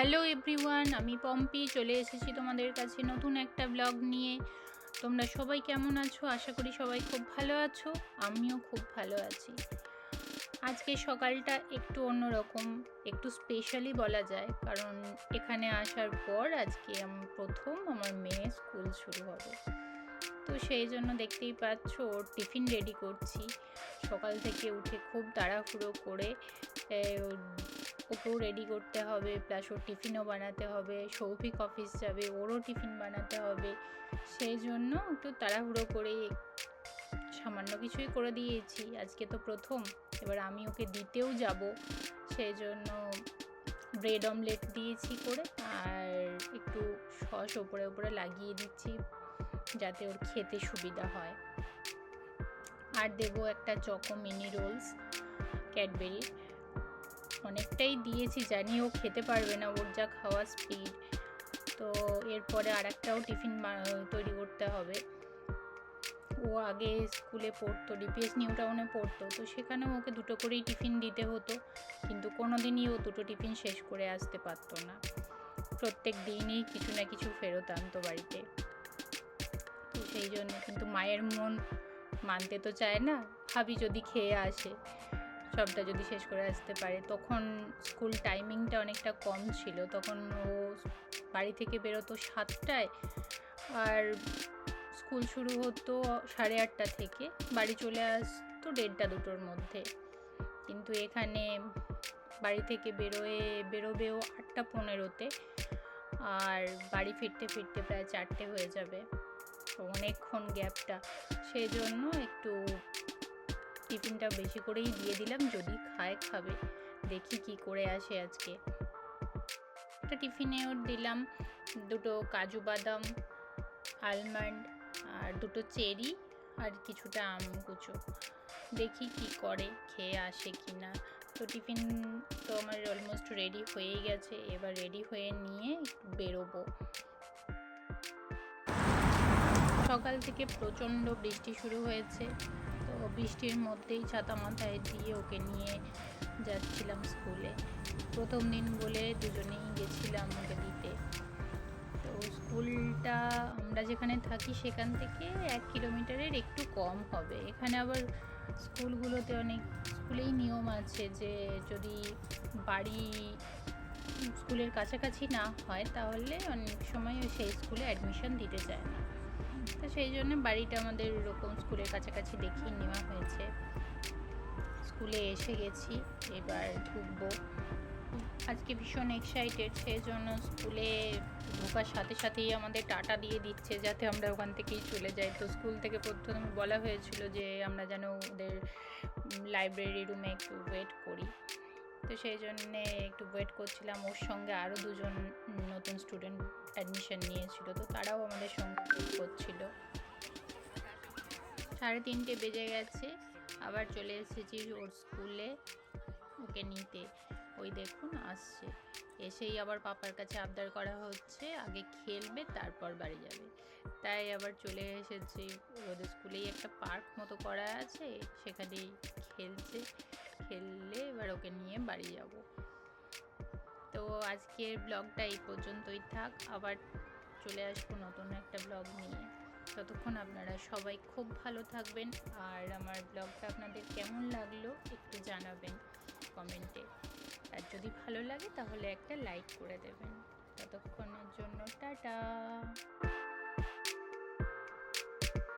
Hello everyone, আমি পম্পি, চলে এসেছি তোমাদের কাছে নতুন একটা ব্লগ নিয়ে। তোমরা সবাই কেমন আছো? আশা করি সবাই খুব ভালো আছো, আমিও খুব ভালো আছি। আজকে সকালটা একটু অন্যরকম, একটু স্পেশালি বলা যায়, কারণ এখানে আসার পর আজকে আমি প্রথম আমার মেয়ে স্কুল শুরু হবে। তো সেই জন্য দেখতেই পাচ্ছ, ওর টিফিন রেডি করছি। সকাল থেকে উঠে খুব তাড়াহুড়ো করে ওকেও রেডি করতে হবে প্লাস ওর টিফিনও বানাতে হবে, সৌভিক অফিস যাবে, ওরও টিফিন বানাতে হবে। সেই জন্য একটু তাড়াহুড়ো করে সামান্য কিছুই করে দিয়েছি। আজকে তো প্রথম, এবার আমি ওকে দিতেও যাব। সেই জন্য ব্রেড অমলেট দিয়েছি করে, আর একটু সস ওপরে ওপরে লাগিয়ে দিচ্ছি, যাতে ওর খেতে সুবিধা হয়। আর দেবো একটা চকো মিনি রোলস ক্যাডবেরি অনেকটাই দিয়েছি জানি ও খেতে পারবে না, ওর যা খাওয়া স্পিড তো এরপরে আর একটাও টিফিন তৈরি করতে হবে। ও আগে স্কুলে পড়তো ডিপিএস নিউ টাউনে পড়তো, তো সেখানেও ওকে দুটো করেই টিফিন দিতে হতো। কিন্তু কোনো দিনই ও দুটো টিফিন শেষ করে আসতে পারতো না। প্রত্যেক দিনই কিছু না কিছু ফেরত আনতো বাড়িতে। তো সেই জন্য কিন্তু মায়ের মন মানতে তো চায় না, ভাবি যদি খেয়ে আসে। সবটা যদি শেষ করে আসতে পারে, তখন স্কুল টাইমিংটা অনেকটা কম ছিল। তখন ও বাড়ি থেকে বেরোতো সাতটায় আর স্কুল শুরু হতো সাড়ে আটটা থেকে। বাড়ি চলে আসতো দেড়টা দুটোর মধ্যে। কিন্তু এখানে বাড়ি থেকে বেরোয়ে, বেরোবেও আটটা পনেরোতে আর বাড়ি ফিরতে ফিরতে প্রায় চারটে হয়ে যাবে। অনেকক্ষণ গ্যাপটা সেই জন্য একটু টিফিনটা বেশি করেই দিয়ে দিলাম, যদি খায়, খাবে। দেখি কি করে আসে আজকে। একটা টিফিনে ওর দিলাম দুটো কাজু বাদাম আলমন্ড আর দুটো চেরি আর কিছুটা আম কুচো। দেখি কি করে, খেয়ে আসে কি না। তো টিফিন তো আমার অলমোস্ট রেডি হয়েই গেছে, এবার রেডি হয়ে নিয়ে বেরোবো। সকাল থেকে প্রচণ্ড বৃষ্টি শুরু হয়েছে। বৃষ্টির মধ্যেই ছাতা মাথায় দিয়ে ওকে নিয়ে যাচ্ছিলাম স্কুলে। প্রথম দিন বলে দুজনেই গেছিলাম ওকে দিতে তো স্কুলটা আমরা যেখানে থাকি সেখান থেকে এক কিলোমিটারের একটু কম হবে। এখানে আবার স্কুলগুলোতে অনেক স্কুলেই নিয়ম আছে যে যদি বাড়ি স্কুলের কাছাকাছি না হয় তাহলে অনেক সময় সেই স্কুলে অ্যাডমিশন দিতে চায় না। তো সেই জন্য বাড়িটা আমাদের ওরকম স্কুলের কাছাকাছি দেখিয়ে নেওয়া হয়েছে। স্কুলে এসে গেছি, এবার ঢুকবো। আজকে ভীষণ এক্সাইটেড সেই জন্য স্কুলে ঢোকার সাথে সাথেই আমাদের টাটা দিয়ে দিচ্ছে, যাতে আমরা ওখান থেকেই চলে যাই। তো স্কুল থেকে প্রথমে বলা হয়েছিল যে আমরা যেন ওদের লাইব্রেরি রুমে একটু ওয়েট করি। তো সেই জন্যে একটু ওয়েট করছিলাম। ওর সঙ্গে আরও দুজন নতুন স্টুডেন্ট অ্যাডমিশন নিয়েছিল, তো তারাও আমাদের সঙ্গে করছিল। সাড়ে তিনটে বেজে গেছে, আবার চলে এসেছি ওর স্কুলে ওকে নিতে। ওই দেখুন, আসছে। এসেই আবার পাপার কাছে আবদার করা হচ্ছে, আগে খেলবে, তারপর বাড়ি যাবে। তাই আবার চলে এসেছি। ওদের স্কুলেই একটা পার্ক মতো করা আছে, সেখানেই খেলছে নিয়ে বাড়ি যাব। তো আজকের ব্লগটা এই পর্যন্তই থাক। আবার চলে আসব নতুন একটা ব্লগ নিয়ে। ততক্ষণ আপনারা সবাই খুব ভালো থাকবেন। আর আমার ব্লগটা আপনাদের কেমন লাগল একটু জানাবেন কমেন্টে আর যদি ভালো লাগে তাহলে একটা লাইক করে দেবেন। ততক্ষণের জন্য টাটা।